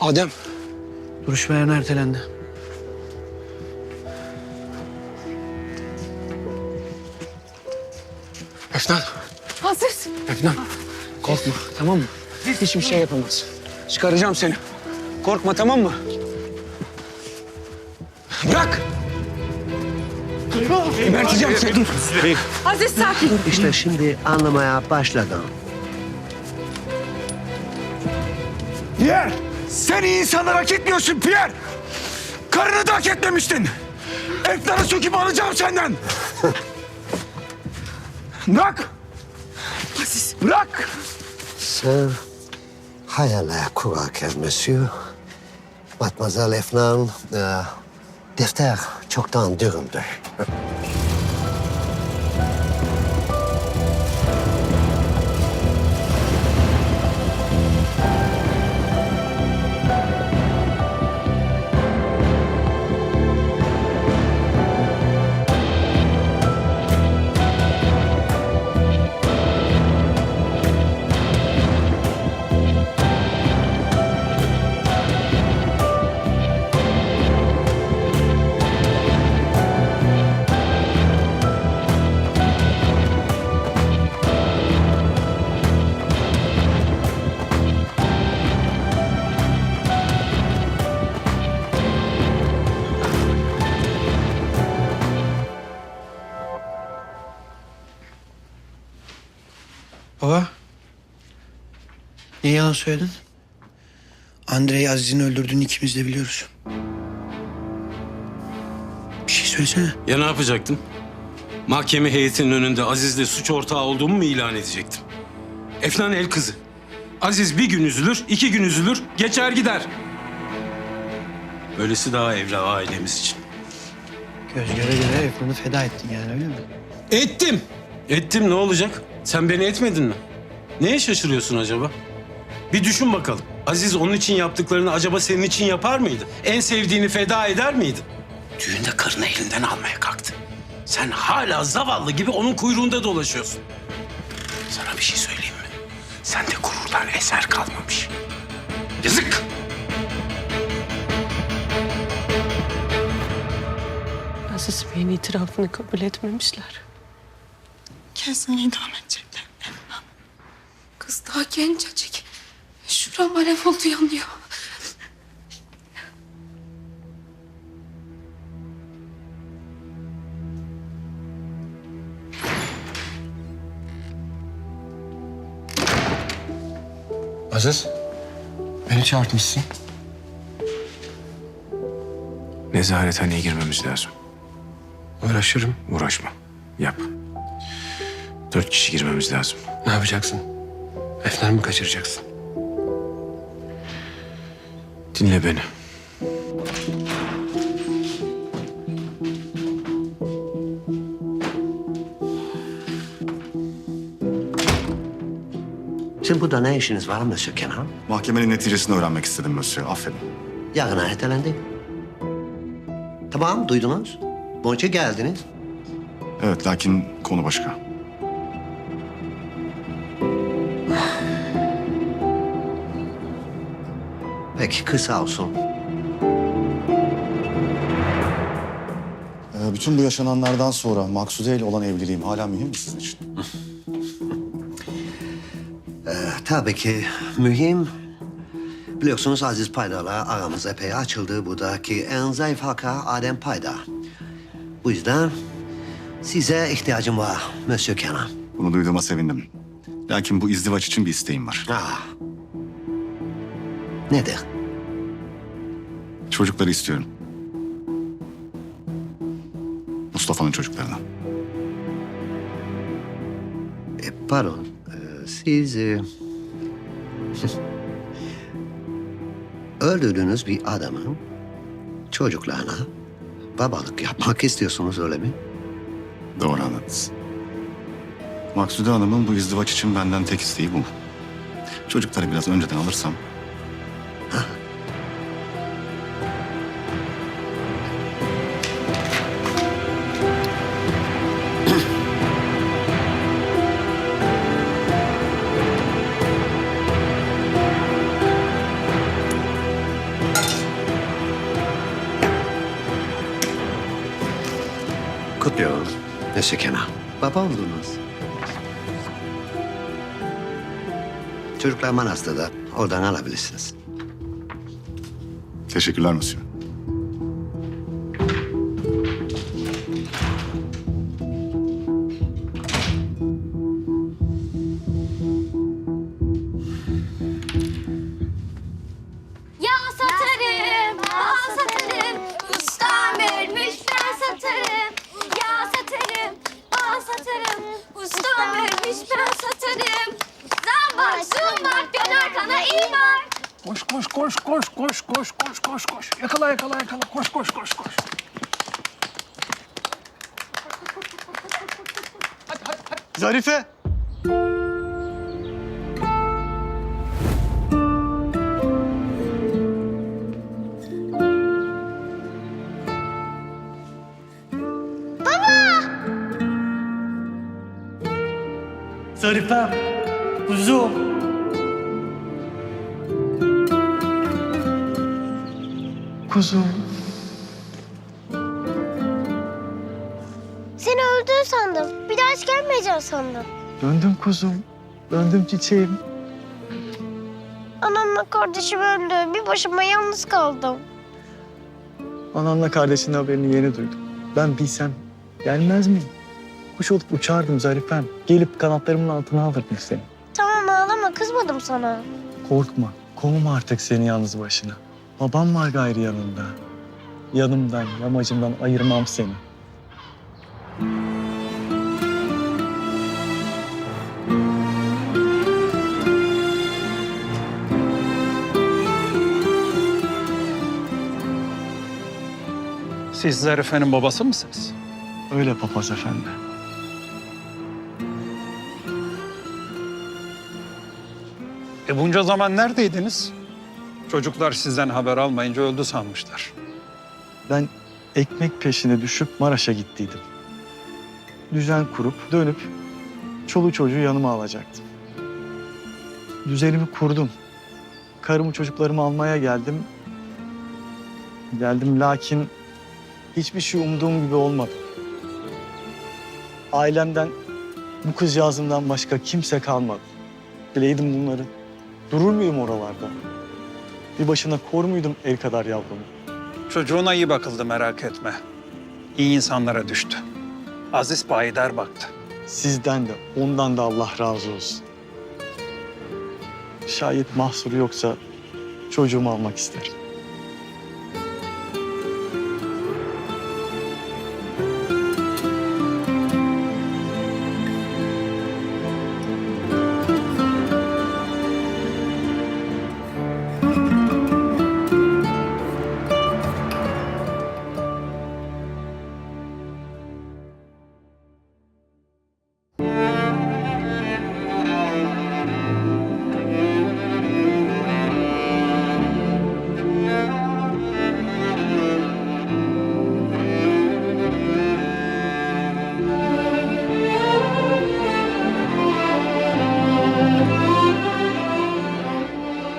Adem. Duruşma yarın ertelendi. Efnan. Aziz. Efnan. Korkma tamam mı? Hiçbir şey yapamaz. Çıkaracağım seni. Korkma tamam mı? Bırak. Geberteceğim seni. Dur. Aziz sakin. İşte şimdi anlamaya başladım. Pierre! Sen iyi insanlar hak etmiyorsun Pierre! Karını da hak etmemiştin! Efnan'ı söküp alacağım senden! Bırak! Aziz. Bırak! Sen hayaller kurarken monsieur, Mademoiselle Efnan, e, defter çoktan dürüldü. Niye yalan söyledin? Andrei Aziz'in öldürdüğünü ikimiz de biliyoruz. Bir şey söylesene. Ya ne yapacaktım? Mahkeme heyetinin önünde Aziz'le suç ortağı olduğumu mu ilan edecektim? Efnan el kızı. Aziz bir gün üzülür, iki gün üzülür, geçer gider. Böylesi daha evla ailemiz için. Göz göre göre Efnan'ı feda ettin yani öyle mi? Ettim. Ettim ne olacak? Sen beni etmedin mi? Neye şaşırıyorsun acaba? Bir düşün bakalım. Aziz onun için yaptıklarını acaba senin için yapar mıydı? En sevdiğini feda eder miydi? Düğünde karını elinden almaya kalktı. Sen hala zavallı gibi onun kuyruğunda dolaşıyorsun. Sana bir şey söyleyeyim mi? Sende gururdan eser kalmamış. Yazık. Aziz Bey'in itirafını kabul etmemişler. Kesin idam edecekler. Kız daha gencecik. Şuram alev oldu yanıyor. Aziz, beni çağırtmışsın. Nezarethaneye girmemiz lazım. Uğraşırım. Uğraşma. Yap. Dört kişi girmemiz lazım. Ne yapacaksın? Efnan'ı mı kaçıracaksın? Dinle beni. Sizin burada ne işiniz var Monsieur Kenan? Mahkemenin neticesini öğrenmek istedim Mösyö. Affedin. Yarına ertelendi. Tamam, duydunuz. İçin geldiniz. Evet, lakin konu başka. Peki, kısa olsun. Ee, bütün bu yaşananlardan sonra Maksude ile olan evliliğim hala mühim mi sizin için? Tabii ki mühim. Biliyorsunuz Aziz Paydar'la aramız epey açıldı. Buradaki en zayıf halka Adem Paydar. Bu yüzden size ihtiyacım var Monsieur Kenan. Bunu duyduğuma sevindim. Lakin bu izdivaç için bir isteğim var. Ah. Nedir? Çocukları istiyorum. Mustafa'nın çocuklarını. E, pardon, e, siz... e, öldürdüğünüz bir adamın çocuklarına babalık yapmak istiyorsunuz öyle mi? Doğru anladınız. Maksude Hanım'ın bu izdivaç için benden tek isteği bu. Çocukları biraz önceden alırsam Kenan. Baba oldunuz. Çocuklar Manastır'da. Oradan alabilirsiniz. Teşekkürler Monsieur. koş koş koş koş koş koş koş koş. Yakala yakala yakala koş koş koş koş. Hadi hadi hadi. Zarife. Baba. Zarifem. Kuzum. Kuzum. Seni öldün sandım. Bir daha hiç gelmeyeceğim sandım. Döndüm kuzum. Döndüm çiçeğim. Anamla kardeşim öldü. Bir başıma yalnız kaldım. Ananla kardeşinin haberini yeni duydum. Ben bilsem gelmez miyim? Kuş olup uçardım Zarifem. Gelip kanatlarımın altına alırdım seni. Tamam ağlama kızmadım sana. Korkma. Kovma artık seni yalnız başına. Babam var gayrı yanında. Yanımdan, yamacımdan ayırmam seni. Siz Zarife'nin babası mısınız? Öyle papaz efendi. E bunca zaman neredeydiniz? Çocuklar sizden haber almayınca öldü sanmışlar. Ben ekmek peşine düşüp Maraş'a gittiydim. Düzen kurup dönüp çoluğu çocuğu yanıma alacaktım. Düzenimi kurdum. Karımı çocuklarımı almaya geldim. Geldim lakin hiçbir şey umduğum gibi olmadı. Ailemden bu kızcağızımdan başka kimse kalmadı. Bileydim bunları. Durur muyum oralarda? Bir başına kor muydum el kadar yavrumu? Çocuğuna iyi bakıldı merak etme. İyi insanlara düştü. Aziz payidar baktı. Sizden de ondan da Allah razı olsun. Şayet mahsuru yoksa çocuğumu almak isterim.